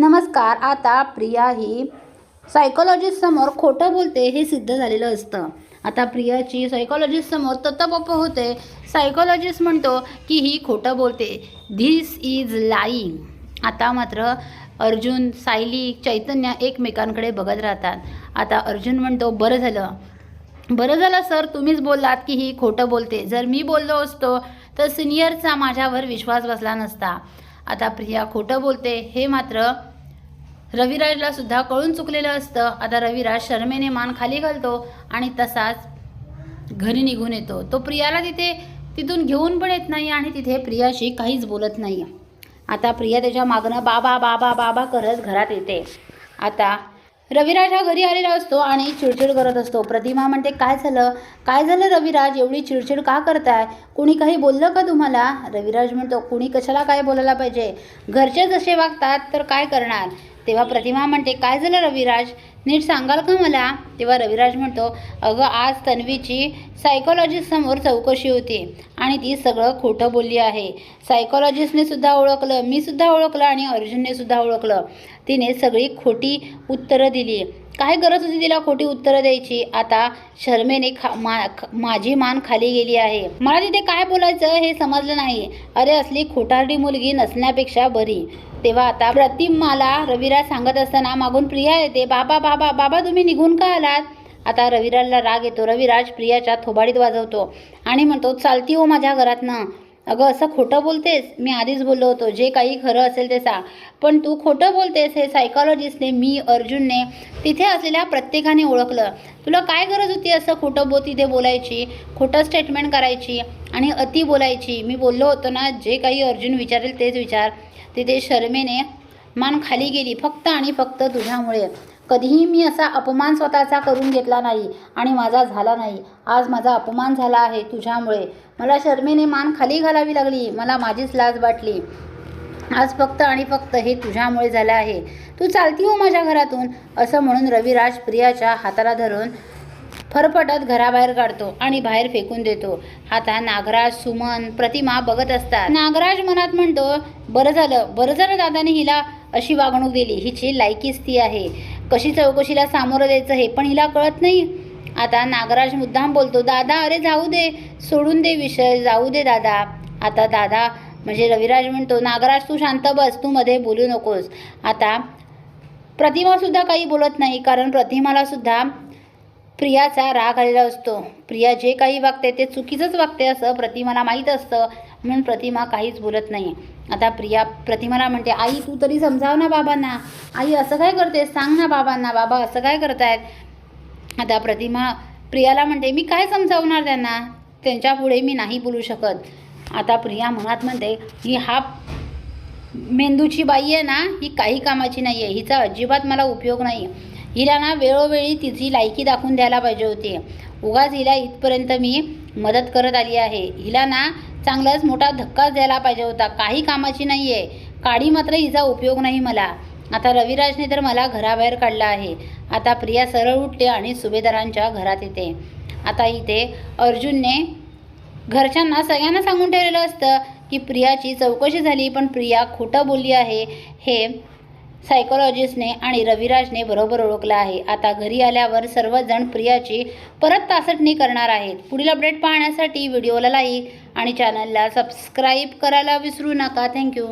नमस्कार आता प्रिया ही सायकोलॉजिस्टसमोर खोटं बोलते हे सिद्ध झालेलं असतं. आता प्रियाची सायकोलॉजिस्टसमोर समोर होते. सायकोलॉजिस्ट म्हणतो की ही खोटं बोलते. धिस इज लाईंग आता मात्र अर्जुन सायली चैतन्य एकमेकांकडे बघत राहतात. आता अर्जुन म्हणतो बरं झालं. बरं झालं सर तुम्हीच बोललात की ही खोटं बोलते. जर मी बोललो असतो तर सिनियरचा माझ्यावर विश्वास बसला नसता. आता प्रिया खोटं बोलते. हे मात्र रविराजला सुद्धा कळून चुकलेलं असतं. आता रविराज शर्मेने मान खाली घालतो आणि तसाच घरी निघून येतो. तो प्रियाला तिथे तिथून घेऊन पण येत नाही आणि तिथे प्रियाशी काहीच बोलत नाही आता प्रिया त्याच्या मागणं बाबा बाबा बाबा करत घरात येते. आता रविराज हा घरी आलेला असतो आणि चिडचिड करत असतो. प्रतिमा म्हणते काय झालं? काय झालं रविराज? एवढी चिडचिड का करताय? कुणी काही बोललं का तुम्हाला? रविराज म्हणतो कुणी कशाला काय बोलायला पाहिजे? घरचे जसे वागतात तर काय करणार? तेव्हा प्रतिमा म्हणते काय झालं रविराज? नीट सांगाल का मला? तेव्हा रविराज म्हणतो अगं आज तन्वीची सायकोलॉजिस्टसमोर चौकशी होती आणि ती सगळं खोटं बोलली आहे. सायकोलॉजिस्टने सुद्धा ओळखलं मी सुद्धा ओळखलं आणि अर्जुनने सुद्धा ओळखलं. तिने सगळी खोटी उत्तरं दिली. काय गरज होती तिला खोटी उत्तरं द्यायची? आता शर्मेने खा मा ख- माझी मान खाली गेली आहे. मला तिथे काय बोलायचं हे समजलं नाही. अरे असली खोटारडी मुलगी नसण्यापेक्षा बरी. तेव्हा आता प्रतिमाला रविराज सांगत असताना मागून प्रिया येते. बाबा बाबा बाबा तुम्ही निघून का आलात? आता रविराजला राग येतो. रविराज प्रियाच्या थोबाडीत वाजवतो आणि म्हणतो चालती हो माझ्या घरातनं. अगं असं खोटं बोलतेस? मी आधीच बोललो होतो. जे काही खरं असेल ते सांग पण तू खोटं बोलतेस हे सायकॉलॉजिस्टने मी अर्जुनने तिथे असलेल्या प्रत्येकाने ओळखलं. तुला काय गरज होती असं खोटं बो तिथे बोलायची? खोटं स्टेटमेंट करायची आणि अति बोलायची? मी बोललो होतो ना जे काही अर्जुन विचारेल तेच विचार. तिथे शर्मेने मान खाली गेली. फक्त आणि फक्त तुझ्यामुळे. कधीही मी असा अपमान स्वतःचा करून घेतला नाही आणि माझा झाला नाही. आज माझा अपमान झाला आहे तुझ्यामुळे. मला शर्मेने मान खाली घालावी लागली. मला माझीच लाज वाटली. आज फक्त आणि फक्त हे तुझ्यामुळे झालं आहे. तू चालती हो माझ्या घरातून असं म्हणून रविराज प्रियाच्या हाताला धरून फरफटत घराबाहेर काढतो आणि बाहेर फेकून देतो. आता नागराज सुमन प्रतिमा बघत असतात. नागराज मनात म्हणतो बरं झालं बरं झालं दादाने हिला अशी वागणूक दिली. हिची लायकीच ती आहे. कशी चौकशीला सामोरं द्यायचं हे पण हिला कळत नाही. आता नागराज मुद्दाम बोलतो दादा अरे जाऊ दे सोडून दे विषय जाऊ दे दादा. आता दादा म्हणजे रविराज म्हणतो नागराज तू शांत बस तू मध्ये बोलू नकोस. आता प्रतिमासुद्धा काही बोलत नाही कारण प्रतिमाला सुद्धा प्रियाचा राग आलेला असतो. प्रिया जे काही वागते ते चुकीचंच वागते असं प्रतिमाला माहीत असतं. म्हणून प्रतिमा काहीच बोलत नाही. आता प्रिया प्रतिमाला म्हणते आई तू तरी समजाव ना बाबांना. आई असं काय करते सांग ना बाबांना. बाबा असं काय करतायत? आता प्रतिमा प्रियाला म्हणते मी काय समजावणार त्यांना? त्यांच्या पुढे मी नाही बोलू शकत. आता प्रिया मनात म्हणते ही हा मेंदूची बाई आहे ना ही काही कामाची नाही आहे हिचा अजिबात मला उपयोग नाही. आहे हिला ना वेळोवेळी तिची लायकी दाखवून द्यायला पाहिजे होती. उगाच हिला इथपर्यंत मी मदत करत आली आहे. हिला ना चांगलाच मोठा धक्काच द्यायला पाहिजे होता. काही कामाची नाही आहे काडी मात्र हिचा उपयोग नाही मला. आता रविराजने तर मला घराबाहेर काढलं आहे. आता प्रिया सरळ उठते आणि सुभेदारांच्या घरात येते. आता इथे अर्जुनने घरच्यांना सगळ्यांना सांगून ठेवलेलं असतं की प्रियाची चौकशी झाली पण प्रिया खोटं बोलली आहे. हे सायकोलॉजिस्टने आणि रविराजने बरोबर ओळखलं आहे. आता घरी आल्यावर सर्वजण प्रियाची परत तासटणी करणार आहेत. पुढील अपडेट पाहण्यासाठी व्हिडिओला लाईक आणि चॅनलला सबस्क्राईब करायला विसरू नका. थँक्यू